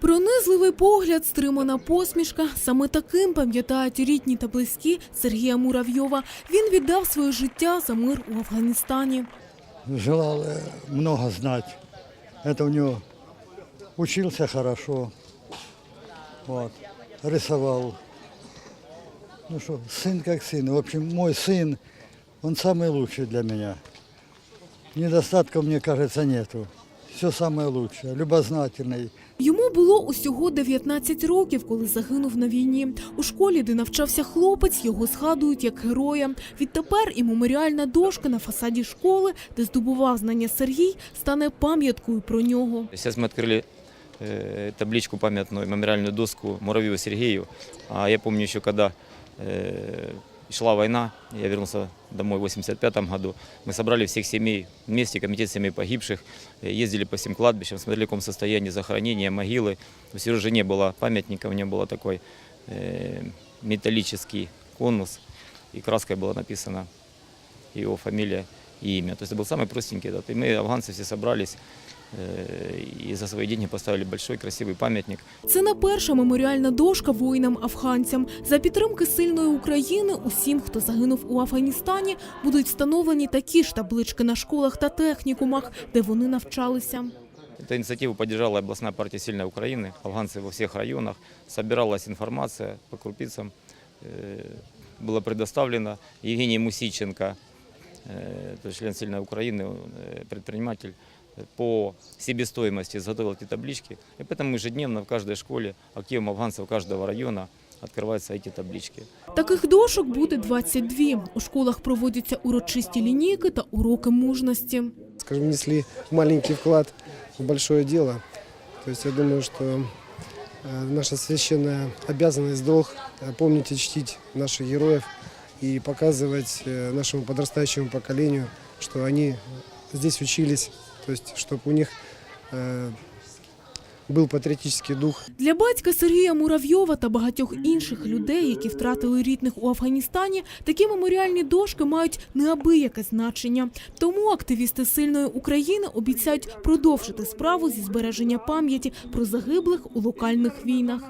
Пронизливий погляд, стримана посмішка. Саме таким пам'ятають рідні та близькі Сергія Муравйова. Він віддав своє життя за мир у Афганістані. желал э, много знать. Это у него учился хорошо, вот, рисовал. Ну что, сын как сын. В общем, мой сын, он самый лучший для меня. Недостатков, мне кажется, нету. Все самое лучшее, любознательный. Йому було усього 19 років, коли загинув на війні. У школі, де навчався хлопець, його згадують як героя. Відтепер і меморіальна дошка на фасаді школи, де здобував знання Сергій, стане пам'яткою про нього. Сейчас мы открыли э, табличку памятную, мемориальную доску Муравьеву Сергею. А я помню еще, когда шла война, я вернулся домой в 85 году, мы собрали всех семей вместе, комитет семей погибших, ездили по всем кладбищам, смотрели, в каком состоянии захоронения, могилы. У Сережи не было памятника, у него был такой э, металлический конус, и краской было написано его фамилия и имя. То есть это был самый простенький этот. И мы, афганцы, все собрались и за свои деньги поставили большой красивый памятник. Це не перша меморіальна дошка воїнам-афганцям. За підтримки сильної України усім, хто загинув у Афганістані, будуть встановлені такі ж таблички на школах та технікумах, де вони навчалися. Эту инициативу поддержала областная партия «Сильная Украины». Афганцы во всех районах. Собиралась информация по крупицам. э, Было предоставлено Евгений Мусиченко, э, то есть член «Сильной Украины», э, предприниматель, э, по себестоимости изготовил эти таблички. И поэтому ежедневно в каждой школе активом афганцев каждого района открываются эти таблички. Таких дошок буде 22. У школах проводяться урочисті лінійки та уроки мужності. скажем, внесли маленький вклад в большое дело. То есть я думаю, что э, наша священная обязанность, долг э, помнить и чтить наших героев и показывать э, нашему подрастающему поколению, что они здесь учились, то есть чтобы у них э, был патриотический дух. Для батька Сергія Муравйова та багатьох інших людей, які втратили рідних у Афганістані, такі меморіальні дошки мають неабияке значення. Тому активісти сильної України обіцяють продовжити справу зі збереження пам'яті про загиблих у локальних війнах.